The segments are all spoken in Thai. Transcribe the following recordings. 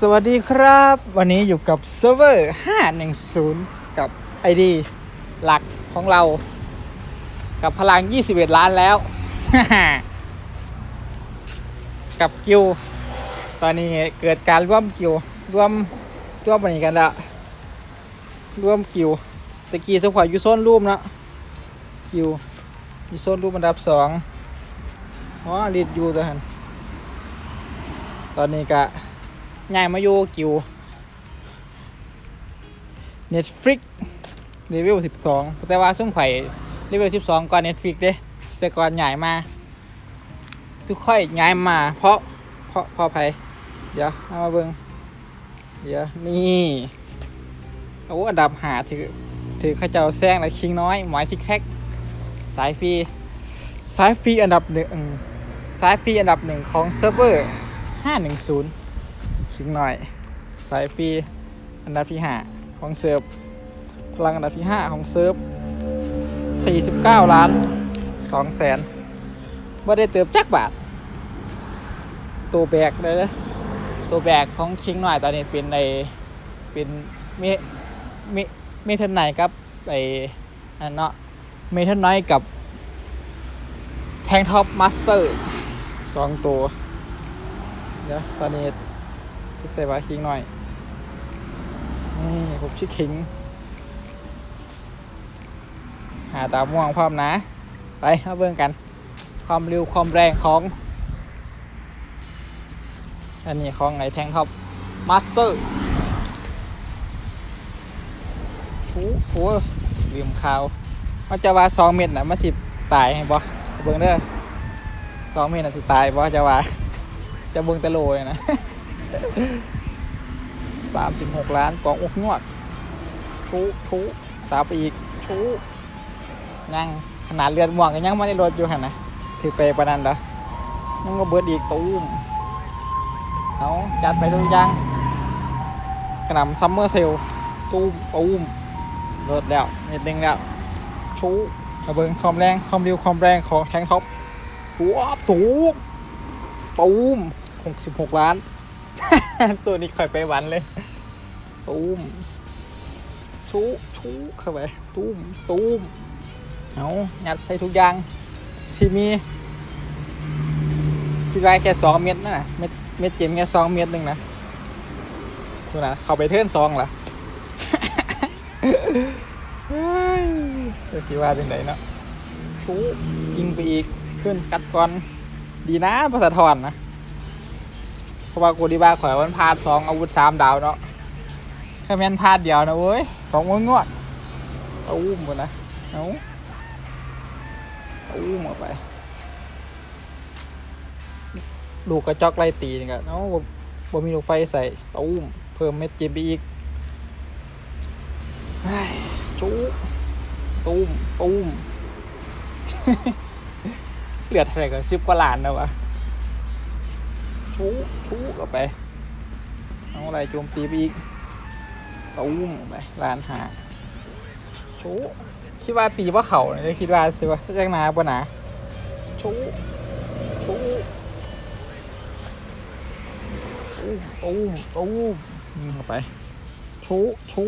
สวัสดีครับ วันนี้อยู่กับเซิร์ฟเวอร์ 510 กับ ID หลักของเรา กับพลัง 21 ล้านแล้ว กับกิว ตอนนี้เกิดการร่วมกิว ร่วมร่วมมันกันล้วร่วมกิวตะกี้สควอยูโซนรูปนะกิวยูโซนรูปอันดับสองอ๋อลีดอยูตัวหันตอนนี้ก็ ง่ายมาอยู่กิว Netflix เลเวล12 แต่ว่าซึ่งไข่เลเวล12 ก่อน Netflix เด้ แต่ก่อนใหญ่มา ทุกค่อยย้ายมา เพราะ เพราะเพราะไผเดี๋ยวเอามาเบิงเดี๋ยว นี่โอ้อันดับหาถือ ถือข้าเจ้าแซงและคิงน้อย หมายซิกแซกสายฟรีสายฟรีอันดับหนึ่งสายฟรีอันดับหนึ่งของเซิร์ฟเวอร์ 510 คิงหน่อย สายฟีอันดับที่ห้าของเซิร์ฟพลังอันดับที่ห้าของเซิร์ฟ49 ล้าน2แสนว่ได้เติมจักบาท ตัวแบกเลยนะตัวแบกของคิงหน่อยตอนนี้เป็นในเป็นเมเมเมทันไหนกับไออันเนาะเมทันไนกับแทงท็อปมาสเตอร์สองตัวเดี๋ยวตอนนี้ สุดเซวาคิงหน่อย นี่ผมชื่อคิง หาตาม่วงพร้อมนะ ไปมาเบิ่งกัน ความเร็วความแรงของ อันนี้ของไอแทงท็อปมาสเตอร์ชูโอ้ลืมข่าวมันจะว่าสองเม็ดนะมันสิตายให้บ่เบิ่งเด้อสองเม็ดน่ะสิตายบ่จะว่าจะเบิ่งตะโลเลยนะ สามสิบหกล้านกองอกงวด ชูชูสาบอีก ชูยังขนาดเลือดม่วงก็ยังไม่ได้ลดอยู่หันนะถือไปประนันเด้อยังก็เบิดอีกตูมเอาจัดไปทุกอย่างกระหน่ำซัมเมอร์เซลตูมตูมลดแล้วนิดนึงแล้วชูมาเบิ่งความแรงความเร็วความแรงของแทงท็อปตัวตูมตูมหกสิบหกล้าน ตัวนี้คอยไปวันเลย ตูมชูชูเข้าไป ตูมตูมเอายัดใส่ทุกอย่าง ที่มี คิดไว้แค่สองเม็ดนะเม็ดเม็ดเจมแค่สองเม็ดหนึ่งนะดูนะเข้าไปเทิร์นสองเหรอจะสิว่าเป็นไหนเนาะชูยิงไปอีก ขึ้นกัดก่อน ดีนะภาษาทอนนะ ราะว่ากูดีบ้าข่อยมันพลาดสองอาวุธสามดาวเนาะแค่แม่นพลาดเดียวนะเว้ยของงวงงวดเอาอุ้มหมดนะเอาเอาอุ้มออกไป ลูกกระจอกไล่ตีนี่กันเนาะบ่มีลูกไฟใส่เอาอุ้มเพิ่มเม็ดเจมไปอีกเฮ้ยจุตุ้มตุ้มเหลือดอะไรกันสิบกว่าล้านนะวะ ชูชูเข้าไป เอาอะไรโจมตีไปอีกตูมไปลานหาชูคิดว่าตีว่าเขาเนี่ยคิดว่าสิว่าจะนาปะนะชูชูตูมตูมตูมยิงเข้าไปชูชู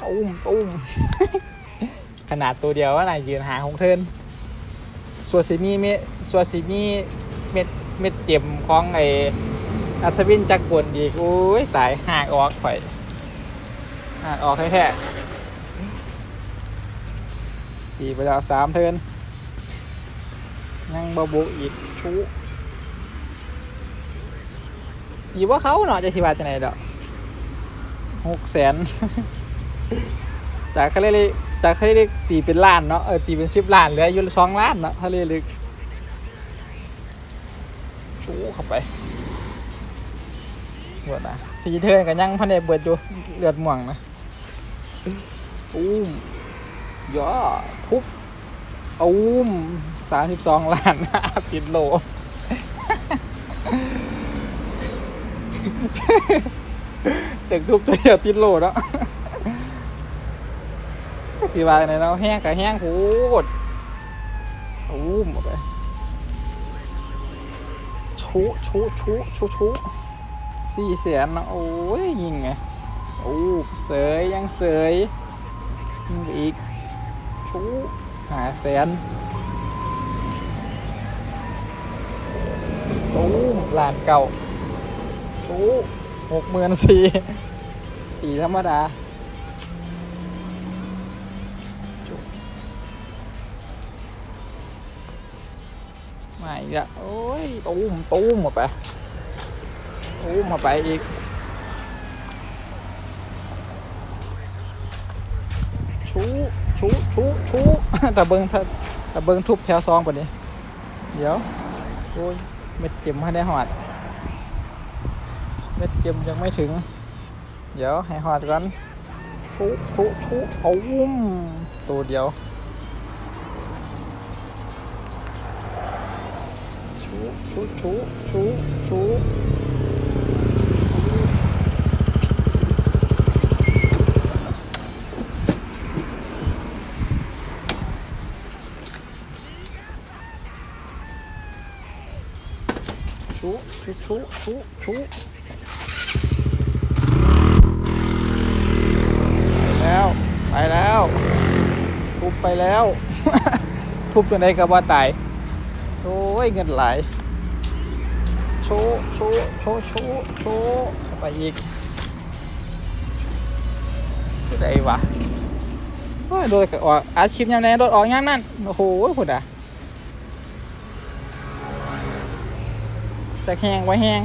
ตูมตูมขนาดตัวเดียวว่านายยืนหาของเทินส่วนซีมีเมส่วนซีมีเม็ด เม็ดเจ็มของไออัศวินจักรกลอีกโอ้ยตายหากออกข่อยหากออกแท้ๆตีไปแล้วสามเทินยังบบุอีกชูอีว่าเขาเนาะจะสิบาจะไหนดอกหกแสนจากเขาเรียกจากเขาเรียกตีเป็นล้านเนาะเออตีเป็นสิบล้านเหลืออยู่สองล้านเนาะเขาเรียก ชูเข้าไปเบิดนะสีเทิร์นกันยังพันเดเบิดอยู่เลือดม่วงนะอุ้มย่อทุบอุ้มสามสิบสองล้านติดโลเด็กทุบตัวเดียวติดโลแล้วสีบาไหนเนาะแห้งกับแห้งพูดอุ้มออกไป ชูชูชูชูชูสสี่แสนนะโอ้ยยิงไงโอ้เสยยังเสยยิงไปอีกชูหาแสนตูมลานเก่าชูหกหมื่นสี่ปีธรรมดา มาอีกแล้วโอ้ยตูมตูมหมดไปโอ้มาไปอีก ชูชูชูชูแต่เบิงถ้าแต่เบิงทุบแถวซองปะนี้ เดี๋ยว โอ้ยเม็ดเต็มให้ได้หอด เม็ดเต็มยังไม่ถึง เดี๋ยวให้หอดก่อนชูชูชูโอ้มตัวเดียว ชูชูชูชูชูชูชูชูชูชูไปแล้ว ไปแล้ว ทุบไปแล้ว ทุบจนได้กับว่าตาย โอ้ยเงินไหลโชว์โชว์โชว์โชว์โชว์เข้าไปอีกคือไดวะโอ้ยโดยออกอาชีพยามไหนโดดออกยามนั้นโอ้โหพุ่นอะจากแห้งไว้แห้ง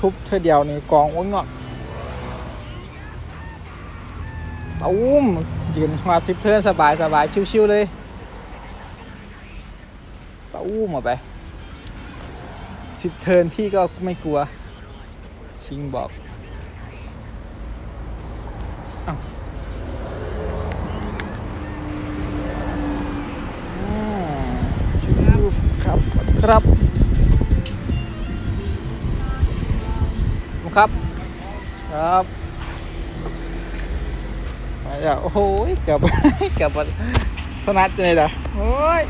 ทุบเธอเดียวนี่กองอ้วนเงาะตุ้มยืนมาสิบเทิร์นสบายสบายชิวๆเลย ตู้มออกไปสิบเทินพี่ก็ไม่กลัวคิงบอกอ้าวอืมชื่อครับครับครับ ครับ ไปแล้วโอ้โหเกือบเกือบสนัดเลยนะโอ้ย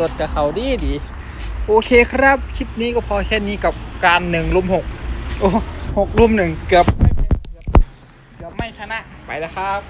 รถกับเขาดีดี โอเคครับ คลิปนี้ก็พอแค่นี้กับการหนึ่งลุมหกโอ้หกลุมหนึ่งเกือบไม่เกือบเกือบไม่ชนะไปแล้วครับ